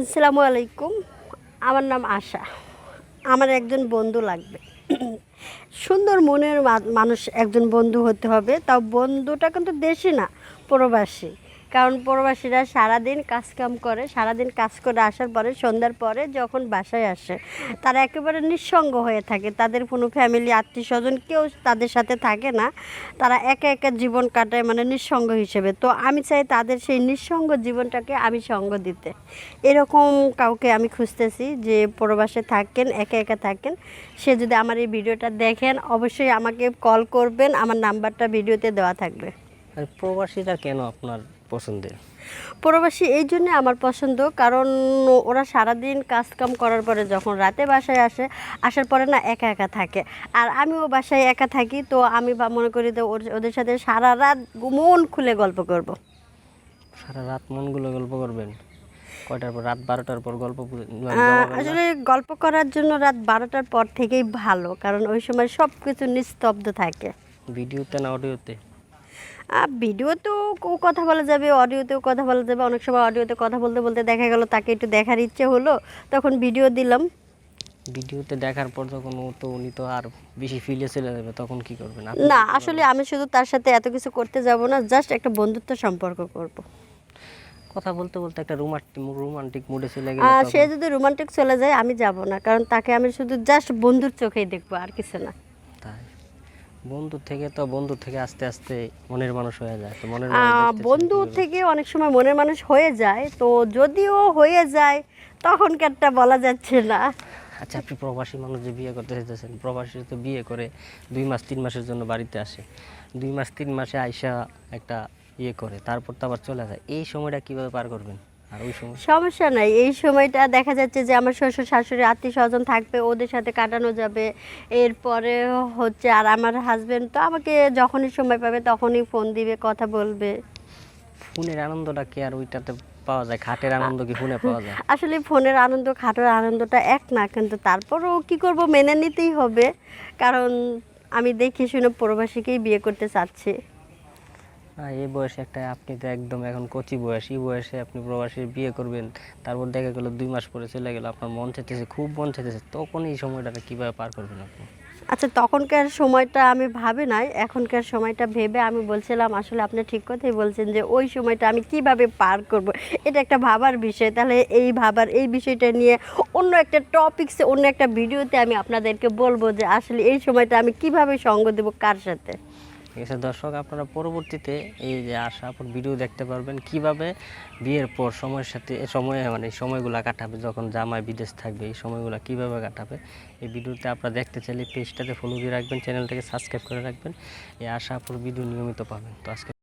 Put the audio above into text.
আসসালামু আলাইকুম। আমার নাম আশা। আমার একজন বন্ধু লাগবে। সুন্দর মনের মানুষ একজন বন্ধু হতে হবে। তাও বন্ধুটা কিন্তু দেশি না, প্রবাসী। কারণ প্রবাসীরা সারাদিন কাজকাম করে, সারাদিন কাজ করে আসার পরে, সন্ধ্যার পরে যখন বাসায় আসে, তারা একেবারে নিঃসঙ্গ হয়ে থাকে। তাদের কোনো ফ্যামিলি আত্মীয় স্বজন কেউ তাদের সাথে থাকে না। তারা একা একা জীবন কাটায় মানে নিঃসঙ্গ হিসেবে। তো আমি চাই তাদের সেই নিঃসঙ্গ জীবনটাকে আমি সঙ্গ দিতে। এরকম কাউকে আমি খুঁজতেছি যে প্রবাসে থাকেন, একা একা থাকেন। সে যদি আমার এই ভিডিওটা দেখেন, অবশ্যই আমাকে কল করবেন। আমার নাম্বারটা ভিডিওতে দেওয়া থাকবে। আর প্রবাসীরা কেন আপনার পছন্দের। প্রবাসী এই জন্যে আমার পছন্দ কারণ ওরা সারাদিন কাজকাম করার পরে যখন রাতে বাসায় আসে আসার পরে না একা একা থাকে। আর আমিও বাসায় একা থাকি তো আমি বা- মনে করি যে ওদের সাথে সারা রাত মন খুলে গল্প করব। সারা রাত মনগুলো গল্প করবেন? কয়টার পর? রাত বারোটার পর গল্প? আসলে গল্প করার জন্য রাত বারোটার পর থেকেই ভালো কারণ ওই সময় সব কিছু নিস্তব্ধ থাকে। ভিডিওতে না অডিওতে? ভিডিওতেও কথা বলা যাবে অডিওতেও কথা বলা যাবে। অনেক সময় অডিওতে কথা বলতে বলতে দেখা গেল তাকে একটু দেখার ইচ্ছে হলো তখন ভিডিও দিলাম। ভিডিওতে দেখার পর যখন ও তো উনি তো আর বেশি ফিলে চলে যাবে তখন কি করবেন? আপনি না আসলে আমি শুধু তার সাথে এত কিছু করতে যাব না জাস্ট একটা বন্ধুত্ব সম্পর্ক করব। কথা বলতে বলতে একটা রোমান্টিক রোমান্টিক মুডে চলে গেলে আর সে যদি রোমান্টিক চলে যায় আমি যাব না কারণ তাকে আমি শুধু জাস্ট বন্ধুর চোখেই দেখব আর কিছু না। তাই। বন্ধু থেকে তো বন্ধু থেকে আস্তে আস্তে মনের মানুষ হয়ে যায় তো মনের বন্ধু থেকে অনেক সময় মনের মানুষ হয়ে যায় তো যদিও হয়ে যায় তখনকারটা বলা যাচ্ছে না। আচ্ছা আপনি প্রবাসী মানুষ যে বিয়ে করতে চাইতেছেন প্রবাসী তো বিয়ে করে দুই মাস তিন মাসের জন্য বাড়িতে আসে। দুই মাস তিন মাসে আইসা একটা ইয়ে করে তারপর তো আবার চলে যায়। এই সময়টা কীভাবে পার করবেন? সমস্যা নাই এই সময়টা দেখা যাচ্ছে যে আমার শ্বশুর শাশুড়ি আত্মীয় স্বজন থাকবে ওদের সাথে কাটানো যাবে। এরপরে হচ্ছে আর আমার হাজবেন্ড তো আমাকে যখনই সময় পাবে তখনই ফোন দিবে কথা বলবে। ফোনের আনন্দটা কি আর ওইটাতে পাওয়া যায়? খাটের আনন্দ কি ফোনে পাওয়া যায়? আসলে ফোনের আনন্দ খাটোর আনন্দটা এক না কিন্তু তারপরও কি করব মেনে নিতেই হবে। কারণ আমি দেখে শুনে প্রবাসীকেই বিয়ে করতে চাচ্ছি। এই বয়সে একটা, আপনি তো একদম এখন কচি বয়স, এই বয়সে আপনি প্রবাসীর বিয়ে করবেন, তারপর দেখা গেলো দুই মাস পরে চলে গেলো, আপনার মন চাইতেছে, খুব মন চাইতেছে, তখন এই সময়টাকে কীভাবে পার করবেন আপনি? আচ্ছা তখনকার সময়টা আমি ভাবি নাই, এখনকার সময়টা ভেবে আমি বলছিলাম, আসলে আপনি ঠিক কথাই বলছেন যে ওই সময়টা আমি কীভাবে পার করব, এটা একটা ভাবার বিষয়। তাহলে এই ভাবার, এই বিষয়টা নিয়ে অন্য একটা টপিকসে অন্য একটা ভিডিওতে আমি আপনাদেরকে বলব যে আসলে এই সময়টা আমি কীভাবে সঙ্গ দেবো, কার সাথে? ঠিক আছে, দর্শক, আপনারা পরবর্তীতে এই যে আশা পর ভিডিও দেখতে পারবেন কীভাবে বিয়ের পর সময়ের সাথে সময়ে মানে সময়গুলো কাটাবে, যখন জামায় বিদেশ থাকবে, এই সময়গুলো কীভাবে কাটাবে, এই ভিডিওতে আপনারা দেখতে চাইলে পেজটাতে ফলো দিয়ে রাখবেন চ্যানেলটাকে সাবস্ক্রাইব করে রাখবেন, এই আশা পর ভিডিও নিয়মিত পাবেন। তো আজকে